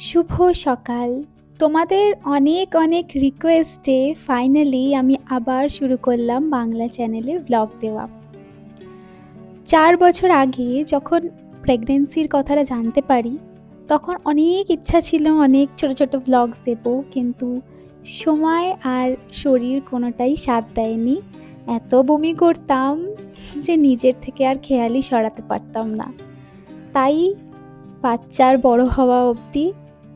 শুভ সকাল। তোমাদের অনেক অনেক রিকোয়েস্টে ফাইনালি আমি আবার শুরু করলাম বাংলা চ্যানেলে ব্লগ দেওয়া। চার বছর আগে যখন প্রেগনেন্সির কথাটা জানতে পারি, তখন অনেক ইচ্ছা ছিল, অনেক ছোট ছোট ব্লগস দেবো, কিন্তু সময় আর শরীর কোনোটাই সাথ দেয়নি। এত বমি করতাম যে নিজের থেকে আর খেয়ালই সরাতে পারতাম না। তাই বাচ্চার বড় হওয়া অবধি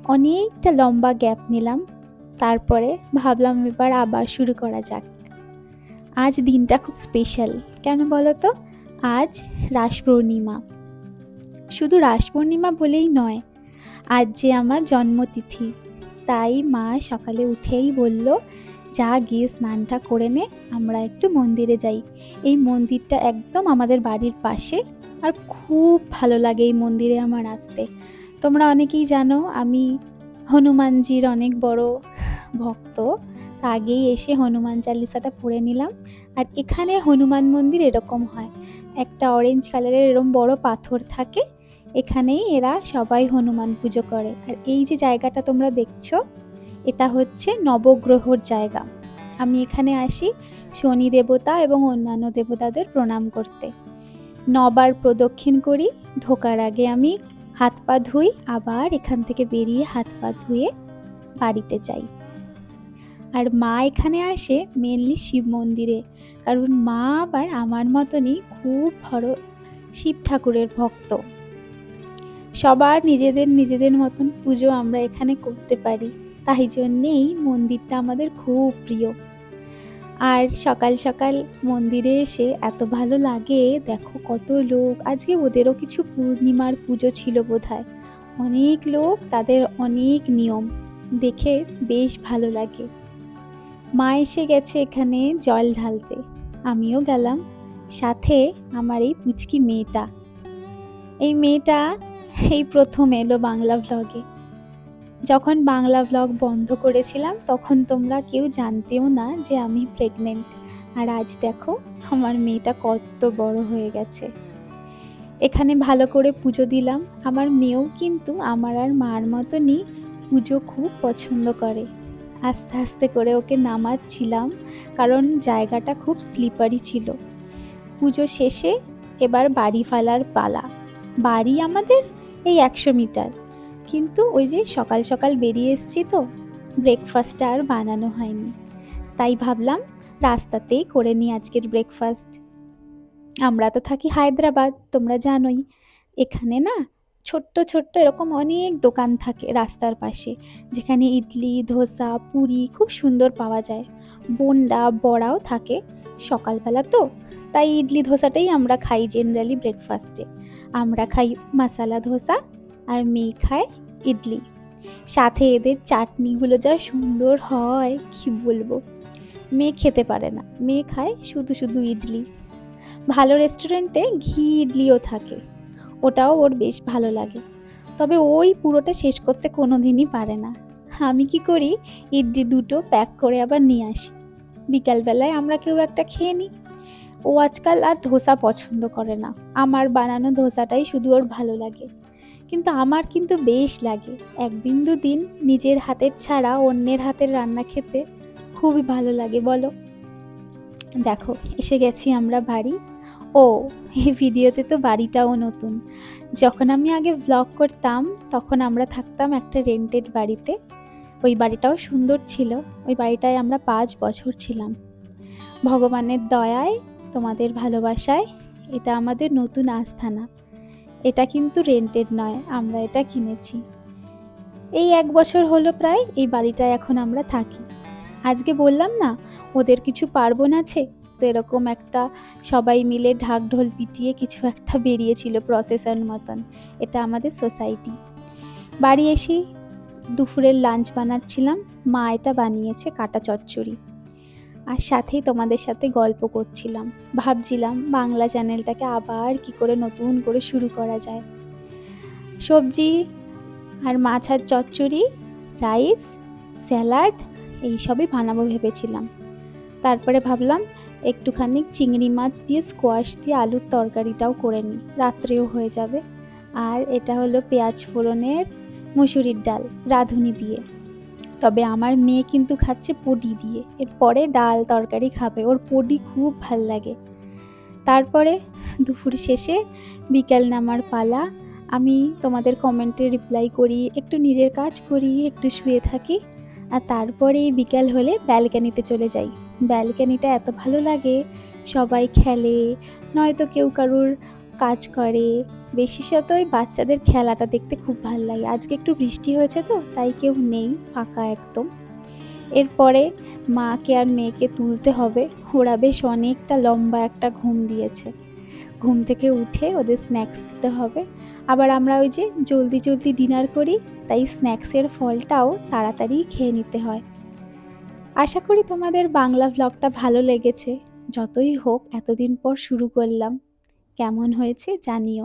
অনেকটা লম্বা গ্যাপ নিলাম। তারপরে ভাবলাম এবার আবার শুরু করা যাক। আজ দিনটা খুব স্পেশাল কেন বলো তো আজ রাস পূর্ণিমা। শুধু রাস পূর্ণিমা বলেই নয়, আজ যে আমার জন্মতিথি, তাই মা সকালে উঠেই বলল, যা গিয়ে স্নানটা করে নে, আমরা একটু মন্দিরে যাই। এই মন্দিরটা একদম আমাদের বাড়ির পাশে, আর খুব ভালো লাগে এই মন্দিরে আমার আসতে। তোমরা অনেকেই জানো, আমি হনুমানজির অনেক বড় ভক্ত। তা আগেই এসে হনুমান চালিসাটা পড়ে নিলাম। আর এখানে হনুমান মন্দির এরকম হয়। একটা অরেঞ্জ কালারের এরকম বড় পাথর থাকে। এখানেই এরা সবাই হনুমান পুজো করে। আর এই যে জায়গাটা তোমরা দেখছ, এটা হচ্ছে নবগ্রহর জায়গা। আমি এখানে আসি শনি দেবতা এবং অন্যান্য দেবতাদের প্রণাম করতে। নবার প্রদক্ষিণ করি, ঢোকার আগে আমি হাত পা ধুই, আবার এখান থেকে বেরিয়ে হাত পা ধুয়ে বাড়িতে যাই। আর মা এখানে আসে মেনলি শিব মন্দিরে, কারণ মা আবার আমার মতনই খুব বড় শিব ঠাকুরের ভক্ত। সবার নিজেদের নিজেদের মতন পুজো আমরা এখানে করতে পারি। তাই জন্যেই মন্দিরটা আমাদের খুব প্রিয়। আর সকাল সকাল মন্দিরে এসে এত ভালো লাগে। দেখো কত লোক। আজকে ওদেরও কিছু পূর্ণিমার পুজো ছিল বোধহয়। অনেক লোক, তাদের অনেক নিয়ম। দেখে বেশ ভালো লাগে। মা এসে গেছে এখানে জল ঢালতে। আমিও গেলাম। সাথে আমার এই পুচকি মেয়েটা। এই মেয়েটা এই প্রথম এলো বাংলা ভ্লগে যখন বাংলা ব্লগ বন্ধ করেছিলাম, তখন তোমরা কেউ জানতেও না যে আমি প্রেগনেন্ট আর আজ দেখো, আমার মেয়েটা কত বড় হয়ে গেছে। এখানে ভালো করে পুজো দিলাম। আমার মেয়েও কিন্তু আমার আর মার মতনই পুজো খুব পছন্দ করে। আস্তে আস্তে করে ওকে নামাচ্ছিলাম, কারণ জায়গাটা খুব স্লিপারি ছিল। পুজো শেষে এবার বাড়ি ফেলার পালা। বাড়ি আমাদের এই একশো মিটার। কিন্তু ওই যে সকাল সকাল বেরিয়ে এসছি তো ব্রেকফাস্টটা আর বানানো হয়নি। তাই ভাবলাম রাস্তাতেই করে নিই আজকের ব্রেকফাস্ট আমরা তো থাকি হায়দ্রাবাদ, তোমরা জানোই। এখানে না ছোট্ট ছোট্ট এরকম অনেক দোকান থাকে রাস্তার পাশে, যেখানে ইডলি, ধোসা, পুরি খুব সুন্দর পাওয়া যায়। বোন্ডা, বড়াও থাকে সকালবেলা তো, তাই ইডলি, ধোসাটাই আমরা খাই জেনারেলি ব্রেকফাস্টে আমরা খাই মশালা, ধোসা আর মেয়ে খায় ইডলি। সাথে এদের চাটনিগুলো যা সুন্দর হয়, কি বলব? মেয়ে খেতে পারে না। মেয়ে খায় শুধু শুধু ইডলি। ভালো রেস্টুরেন্টে ঘি ইডলিও থাকে। ওটাও ওর বেশ ভালো লাগে। তবে ওই পুরোটা শেষ করতে কোনো দিনই পারে না। আমি কি করি? ইডলি দুটো প্যাক করে আবার নিয়ে আসি। বিকালবেলায় আমরা কেউ একটা খেয়ে নিই। ও আজকাল আর ধোসা পছন্দ করে না। আমার বানানো ধোসাটাই শুধু ওর ভালো লাগে। কিন্তু আমার কিন্তু বেশ লাগে। একদিন দুদিন নিজের হাতের ছাড়া অন্যের হাতের রান্না খেতে খুবই ভালো লাগে, বলো। দেখো, এসে গেছি আমরা বাড়ি। ও, এই ভিডিওতে তো বাড়িটাও নতুন। যখন আমি আগে ব্লগ করতাম, তখন আমরা থাকতাম একটা রেন্টেড বাড়িতে। ওই বাড়িটাও সুন্দর ছিল। ওই বাড়িটায় আমরা পাঁচ বছর ছিলাম। ভগবানের দয়ায়, তোমাদের ভালোবাসায়, এটা আমাদের নতুন আস্থানা। এটা কিন্তু রেন্টেড নয়, আমরা এটা কিনেছি। এই এক বছর হলো প্রায়, এই বাড়িটায় এখন আমরা থাকি। আজকে বললাম না, ওদের কিছু পার্বণ আছে? তো এরকম একটা সবাই মিলে ঢাক ঢোল পিটিয়ে কিছু একটা বেরিয়েছিল প্রসেসন মতন। এটা আমাদের সোসাইটি বাড়ি এসেই দুপুরের লাঞ্চ বানাচ্ছিলাম। মা এটা বানিয়েছে কাটা চচ্চড়ি। আর সাথেই তোমাদের সাথে গল্প করছিলাম। ভাবছিলাম বাংলা চ্যানেলটাকে আবার কি করে নতুন করে শুরু করা যায়। সবজি আর মাছ আর চচ্চড়ি, রাইস, স্যালাড এইসবই বানাবো ভেবেছিলাম। তারপরে ভাবলাম একটুখানি চিংড়ি মাছ দিয়ে স্কোয়াশ দিয়ে আলুর তরকারিটাও করে নিই। রাত্রেও হয়ে যাবে। আর এটা হলো পেঁয়াজ ফোড়নের মুসুরির ডাল, রাঁধুনি দিয়ে। তবে আমার মেয়ে কিন্তু খাচ্ছে পডি দিয়ে। এরপরে ডাল তরকারি খাবে। ওর পডি খুব ভালো লাগে। তারপরে দুপুর শেষে বিকেল নামার পালা। আমি তোমাদের কমেন্টে রিপ্লাই করি, একটু নিজের কাজ করি, একটু শুয়ে থাকি। আর তারপরে বিকেল হলে ব্যালকানিতে চলে যাই। ব্যালকানিটা এত ভালো লাগে, সবাই খেলে, নয়তো কেউ কারুর কাজ করে। বিশেষত ওই বাচ্চাদের খেলাটা দেখতে খুব ভালো লাগে। আজকে একটু বৃষ্টি হয়েছে তো, তাই কেউ নেই, ফাঁকা একদম। এরপরে মাকে আর মেয়েকে তুলতে হবে। ওরা বেশ অনেকটা লম্বা একটা ঘুম দিয়েছে। ঘুম থেকে উঠে ওদের স্ন্যাক্স দিতে হবে। আবার আমরা ওই যে জলদি জলদি ডিনার করি, তাই স্ন্যাক্সের ফলটাও তাড়াতাড়ি খেয়ে নিতে হয়। আশা করি তোমাদের বাংলা ভ্লগটা ভালো লেগেছে। যতই হোক, এতদিন পর শুরু করলাম। কেমন হয়েছে জানিও।